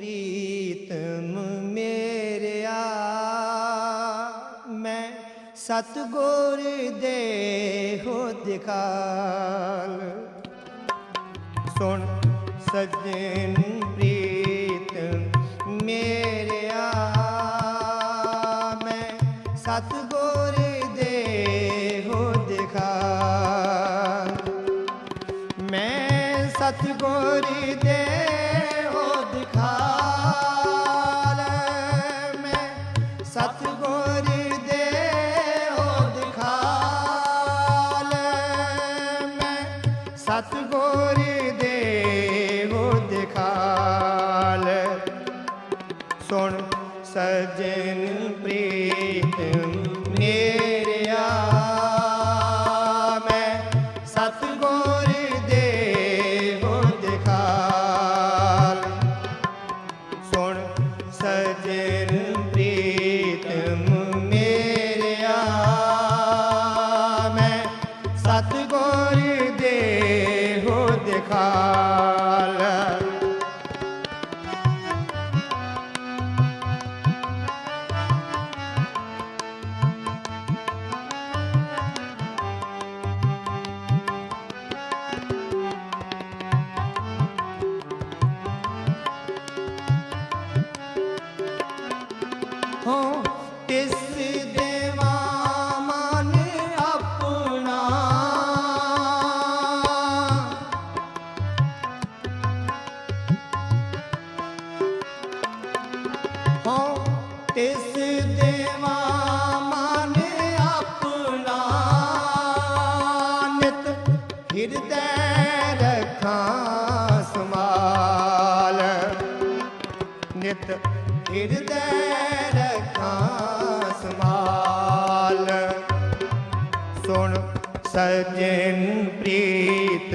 ਪ੍ਰੀਤਮ ਮੇਰਿਆ। ਮੈਂ ਸਤਗੁਰ ਦੇ ਹੋ ਦਿਖਾਲ। ਸੁਣ ਸੱਜਣ ਪ੍ਰੀਤ ਮੇਰਿਆ। ਮੈਂ ਸਤਗੁਰ ਦੇ ਹੋ ਦਿਖਾਲ। ਮੈਂ ਸਤਗੁਰ ਦੇ ਸਤਗੁਰ ਹਿਰਦੈ ਰਖਾਂ ਸਮਾਲ ਨਿਤ ਹਿਰਦੈ ਰਖਾਂ ਸਮਾਲ ਸੁਣ ਸਜਣ ਪ੍ਰੀਤ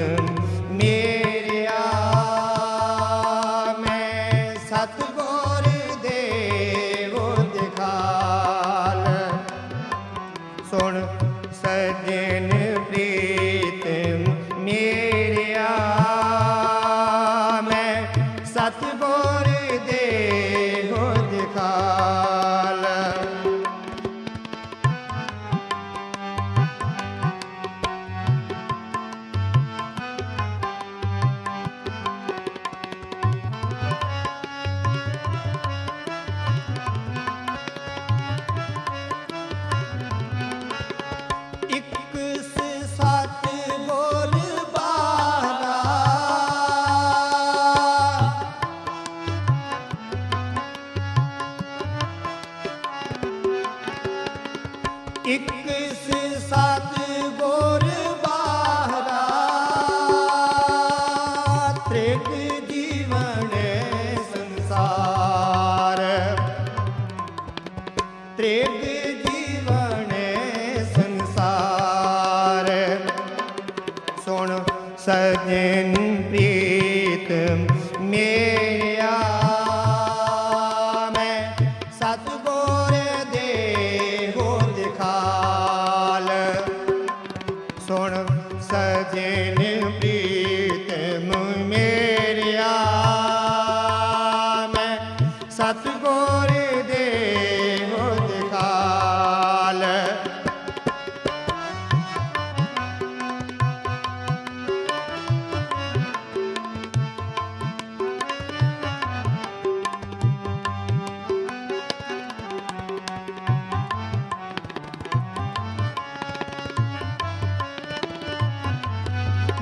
ਸਜਨ ਪ੍ਰੀਤ ਮੇਰਿਆ ਮੈਂ ਸਤਗੁਰ ਦੇ ਹੋ ਦਿਖਾਲ ਸੁਣ ਸਜਨ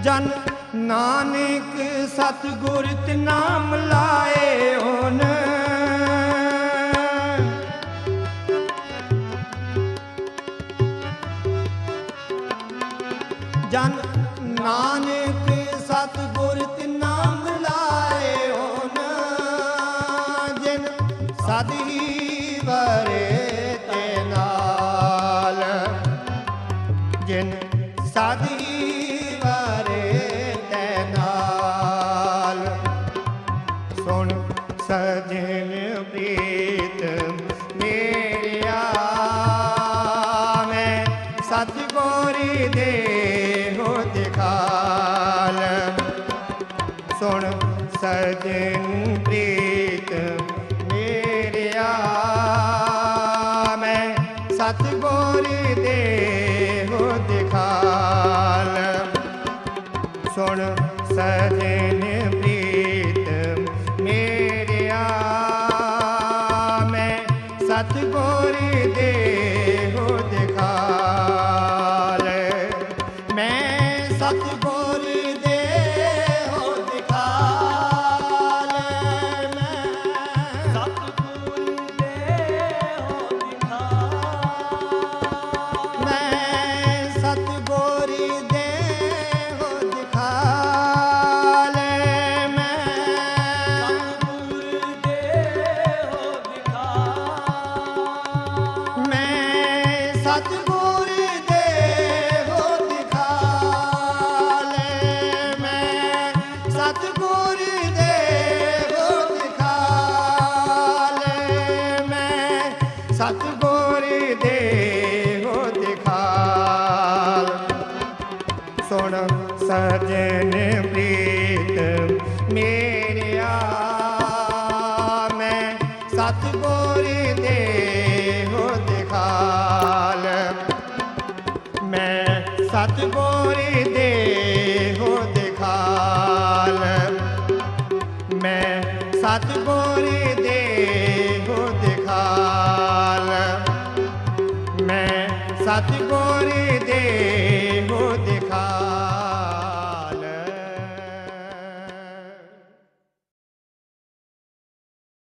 ਜਨ ਨਾਨਕ ਸਤਗੁਰ ਤੇ ਨਾਮ ਲਾਏ ਹੋਨ ਜਨ ਨਾਨਕ ਸਤਗੁਰ ਤੇ ਨਾਮ ਲਾਏ ਹੋਨ ਜਿਨ ਸਦ ਵਰੇ ਤੇ ਨਾਲ। ਜਿਨ ਸਾਦੀ ਵਾਰੇ ਸਤਗੋਰੀ ਦੇ ਹੋ ਸੁਣ ਸਜਨ ਪ੍ਰੀਤ ਮੇਰਿਆ, ਮੈਂ ਸਤਗੋਰੀ ਦੇ ਹੋ ਦਿਖਾਲ। ਸੁਣ ਸਜਨ ਪ੍ਰੀਤ ਮੇਰਿਆ, ਮੈਂ ਸਤਗੋਰੀ ਦੇ ਸਜਨ ਪ੍ਰੀਤ ਮੇਰਿਆ ਮੈਂ ਸਤਗੁਰ ਦੇ ਹੋ ਦਿਖਾਲ ਮੈਂ ਸਤਗੁਰ